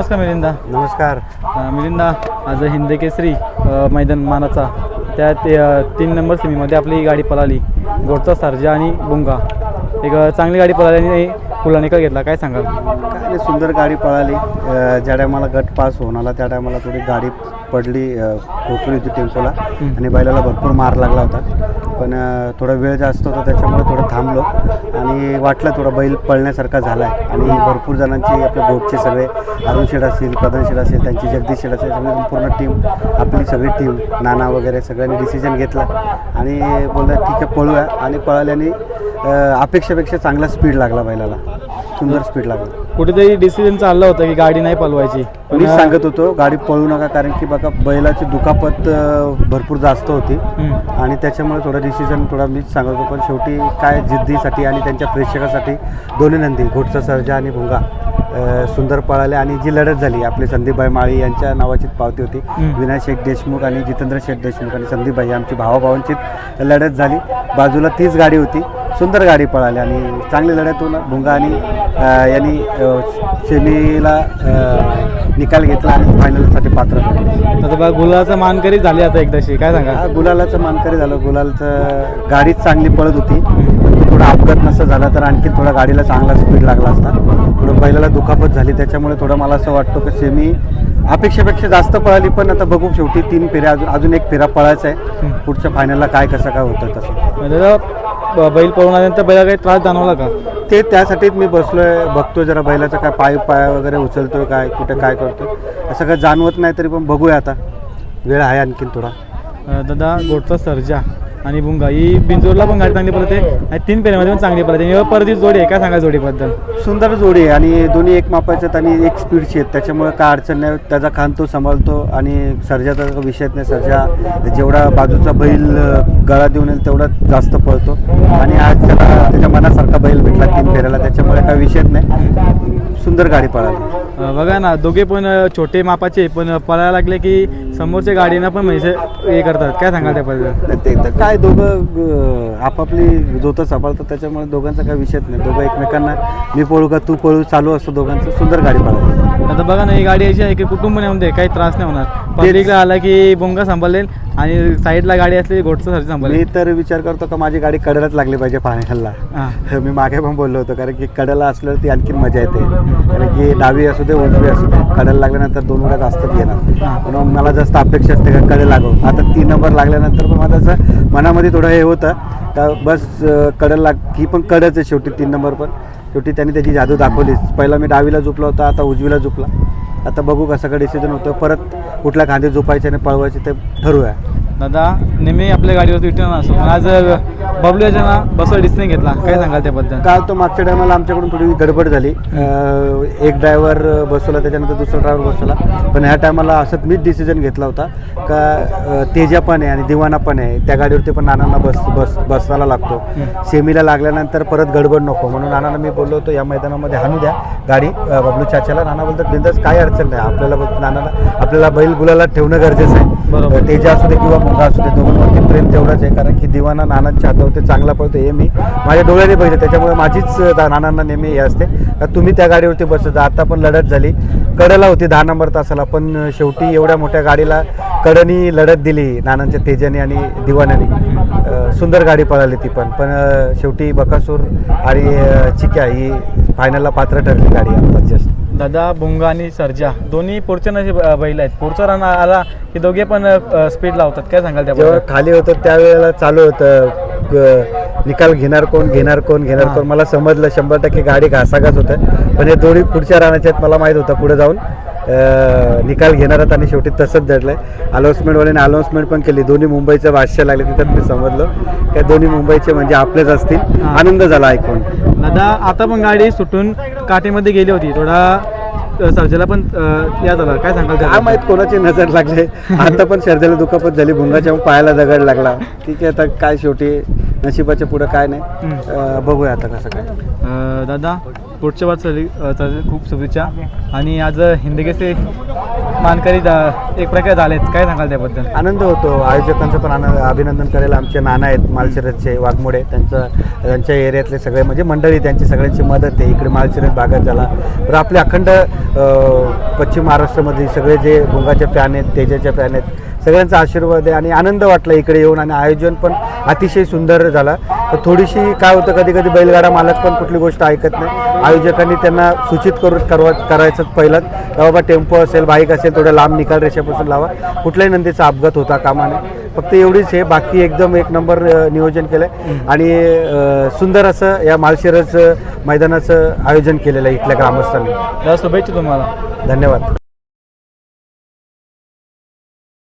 नमस्कार मिलिंदा. नमस्कार. मिलिंदा आज हिंद केसरी मैदान मानाचा. त्या ते तीन नंबर सेमीमध्ये आपली गाडी पळाली. गोडचा सर्जा आणि बुंगा. एक चांगली गाडी पळाली आणि फुला निकाल घेतला. काय सांगाल? काय सुंदर गाडी पळाली. ज्या टायमाला गट पास होऊन आला त्या टायमाला थोडी गाडी पडली अ, ठोकली होती टेम्पोला. आणि बैलाला भरपूर मार लागला होता. पण थोडा वेळ जास्त होता त्याच्यामुळे थोडं थांबलो. आणि वाटलं थोडा बैल पळण्यासारखा झाला आहे आणि भरपूर जणांची आपल्या बोटचे सगळे अरुण शेठ असतील प्रधान शेठ असेल त्यांची जगदीश शेठ असेल सगळी पूर्ण टीम आपली सगळी टीम नाना वगैरे सगळ्यांनी डिसिजन घेतला. आणि बोललं ठीक आहे पळूया. आणि पळाल्याने अपेक्षेपेक्षा चांगला स्पीड लागला बैलाला. सुंदर स्पीड लागला. कुठेतरी डिसिजन चाललं होतं की गाडी नाही पळवायची मी सांगत होतो गाडी पळू नका कारण की बघा बैलाची दुखापत अ, भरपूर जास्त होती. आणि त्याच्यामुळे थोडं डिसिजन थोडा मीच सांगत होतो पण शेवटी काय जिद्दीसाठी आणि त्यांच्या प्रेक्षकासाठी दोन्ही नंदी घोटचा सर्जा आणि भुंगा अ, सुंदर पळाले आणि जी लढत झाली आपले संदीपभाई माळी यांच्या नावाची पावती होती. हं. विनाय शेठ देशमुख आणि जितेंद्र शेठ देशमुख आणि संदीपभाई आमची भावाभावांची लढत झाली. बाजूला तीच गाडी होती. सुंदर गाडी पळाली आणि चांगली लढत होऊन भुंगा आणि यांनी सेमीला निकाल घेतला आणि फायनलसाठी पात्र आता बघा गुलाचा मानकरी झाली आता एकदाशी. काय सांगा? गुलालाचं मानकरी झालं. गुलालचं गाडीच चांगली पळत होती. थोडा अपघात नसता झाला तर आणखी थोडा गाडीला चांगला स्पीड लागला असता. थोडं बैलाला दुखापत झाली त्याच्यामुळे थोडं मला असं वाटतं की सेमी अपेक्षेपेक्षा जास्त पळाली पण आता बघू शेवटी तीन फेऱ्या अजून अजून एक फेरा पळायचा आहे. पुढच्या फायनलला काय कसं काय होतं तसं. ब- बैल पळून आल्यानंतर बैला काही त्रास जाणवला का? ते त्यासाठीच मी बसलोय बघतोय जरा बैलाचा काय पाय पाय वगैरे उचलतोय काय कुठे काय करतोय. असं काय जाणवत नाही तरी पण बघूया आता. वेळ आहे आणखीन थोडा. अ, दादा गोडचा सर्जा. आणि बुंगा ही बिंजोरला पण गाडी चांगली पडते आणि तीन पेऱ्यामध्ये पण चांगली पडते. परत जोडी आहे. काय सांगा जोडीबद्दल? सुंदर जोडी आहे आणि दोन्ही एक मापाचे आहेत आणि एक स्पीडची आहेत. त्याच्यामुळे काय अडचण नाही. त्याचा खान तो सांभाळतो आणि सर्जाचा काही विषयच नाही. सर्जा जेवढा बाजूचा बैल गळा देऊन येईल तेवढा जास्त पळतो. आणि आज त्याला त्याच्या मनासारखा बैल भेटला तीन फेऱ्याला. त्याच्यामुळे काही विषयच नाही. सुंदर गाडी पळाली. बघा ना दोघे पण छोटे मापाचे पण पळायला लागले की समोरच्या गाडीनं पण म्हणजे हे करतात. काय सांगाल त्याबद्दल? ते तर काय काय दोघं आपापली जोतं सांभाळतात त्याच्यामुळे दोघांचा काही विषयच नाही. दोघं एकमेकांना मी पळू का तू पळू चालू असतो दोघांचं सुंदर गाडी पळायला आता बघा ना ही गाडी अशी आहे की कुटुंब नाही काही त्रास नाही होणार. पब्लिकला आला की बोंगा सांभाळेल आणि साईडला गाडी असली सर्ज मी सांभाळेल. तर विचार करतो का माझी गाडी कडेलाच लागली पाहिजे हां. मी मागे पण बोललो होतो कारण की कडेला असल्यावर ती आणखीन मजा येते. कारण की डावी असू दे उजवी असू दे कडेला लागल्यानंतर दोन वेळा जास्त घेणार म्हणून मला जास्त अपेक्षा असते का कडे लागावं आता तीन नंबर लागल्यानंतर पण माझं असं मनामध्ये थोडं हे होतं का बस कडेला लाग ही पण कडच आहे शेवटी तीन नंबर पण. शेवटी त्यांनी त्याची जादू दाखवलीच. पहिला मी डावीला झुपला होता आता उजवीला झोपला आता बघू कसं काय डिसिजन होतं. परत कुठल्या खांदे झोपायचे आणि पळवायचे ते ठरूया दादा नेहमी आपल्या गाडीवरती रिटर्न असतो. पण आज बबलू याच्या ना बसवा डिसिजन घेतला. काय सांगाल त्याबद्दल? काल तो मागच्या टायमाला आमच्याकडून थोडी गडबड झाली. अं, एक ड्रायव्हर बसवला त्याच्यानंतर दुसरा ड्रायव्हर बसवला. पण ह्या टायमाला असंच मीच डिसिजन घेतला होता. का अं, तेजा पण आहे आणि दिवाना पण आहे. त्या गाडीवरती पण नानांना बस बस बसवायला लागतो. सेमीला लागल्यानंतर परत गडबड नको. म्हणून नानांना मी बोललो होतो या मैदानामध्ये हाणू द्या गाडी. अं, बबलू चाच्याला नाना बोलतात बिंदास काय अडचण नाही. आपल्याला बघ- नानाला आपल्याला बैल गुलाला ठेवणं गरजेचं आहे. बरोबर. तेजा असू दे किंवा मुंगा असू दे दोघांवरती प्रेम तेवढंच आहे कारण की दिवाना नानांच्या हातावरती चांगला पळतो हे मी माझ्या डोळ्याने बघितलं. त्याच्यामुळे माझीच नानांना नेहमी हे असते. तुम्ही त्या गाडीवरती बसत आता पण लढत झाली. कडेला होती दहा नंबर तासाला पण शेवटी एवढ्या मोठ्या गाडीला कडनी लढत दिली नानांच्या तेजाने आणि दिवाण्याने सुंदर गाडी पळाली ती पण. पण शेवटी बकासूर आणि चिक्या ही फायनलला पात्र ठरली गाडी आता जस्ट दादा बुंगा आणि सर्जा दोन्ही पुढच्या नशी बैल आहेत. पुढचा रन आला की दोघे पण स्पीड लावतात. काय सांगाल जेव्हा त्याबद्दल खाली होतं त्यावेळेला चालू होतं. निकाल घेणार कोण घेणार कोण घेणार. कोण? मला समजलं शंभर टक्के गाडी घासाघास होतं. पण हे दोन्ही पुढच्या राहण्याच्या आहेत मला माहीत होतं पुढे जाऊन. निकाल घेणार आणि शेवटी तसंच दडलंय अनाऊन्समेंटवाल्याने अनाऊन्समेंट पण केली. दोन्ही मुंबईचं भाष्य लागले तिथं मी समजलो. त्या दोन्ही मुंबईचे म्हणजे आपलेच असतील. आनंद झाला ऐकून. दादा आता पण गाडी सुटून काटेमध्ये गेली होती. थोडा सर्जाला पण या झाला काय सांगाल काय? माहीत कोणाची नजर लागले. आता पण शर्दीला दुखापत झाली. भुंगाच्या पायाला दगड लागला. ठीक आहे आता काय शेवटी? नशिबाच्या पुढं काय नाही. बघूया आता कसं काय. दादा पुढच्या वाट चालली अ, चालेल खूप शुभेच्छा. आणि आज हिंदकेसरी मानकरी दा- एक प्रकारे झालेत. काय सांगाल त्याबद्दल? आनंद होतो. आयोजकांचं पण आनंद अभिनंदन करायला आमचे नाना आहेत मालशिरसचे वाघमोडे. त्यांचं त्यांच्या एरियातले सगळे म्हणजे मंडळी त्यांची सगळ्यांची मदत आहे. इकडे मालशिरस भागात झाला. तर आपले अखंड पश्चिम महाराष्ट्रामध्ये सगळे जे गुंगाचे फॅन आहेत तेजाचे फॅन आहेत सगळ्यांचा आशीर्वाद आहे आणि आनंद वाटला इकडे येऊन. आणि आयोजन पण अतिशय सुंदर झाला. तर थोडीशी काय होतं कधी कधी बैलगाडा मालक पण कुठली गोष्ट ऐकत नाही. आयोजकांनी त्यांना सूचित करू करवा करायचं पहिलं का बाबा टेम्पो असेल बाईक असेल थोडं लांब निकाल रेषेपासून लावा. कुठल्याही नंदीचा अपघात होता कामा नये फक्त एवढीच आहे बाकी एकदम एक नंबर नियोजन केलं आहे आणि सुंदर असं या माळशिरस मैदानाचं आयोजन केलेलं आहे इथल्या ग्रामस्थांनी. शुभेच्छा तुम्हाला. धन्यवाद.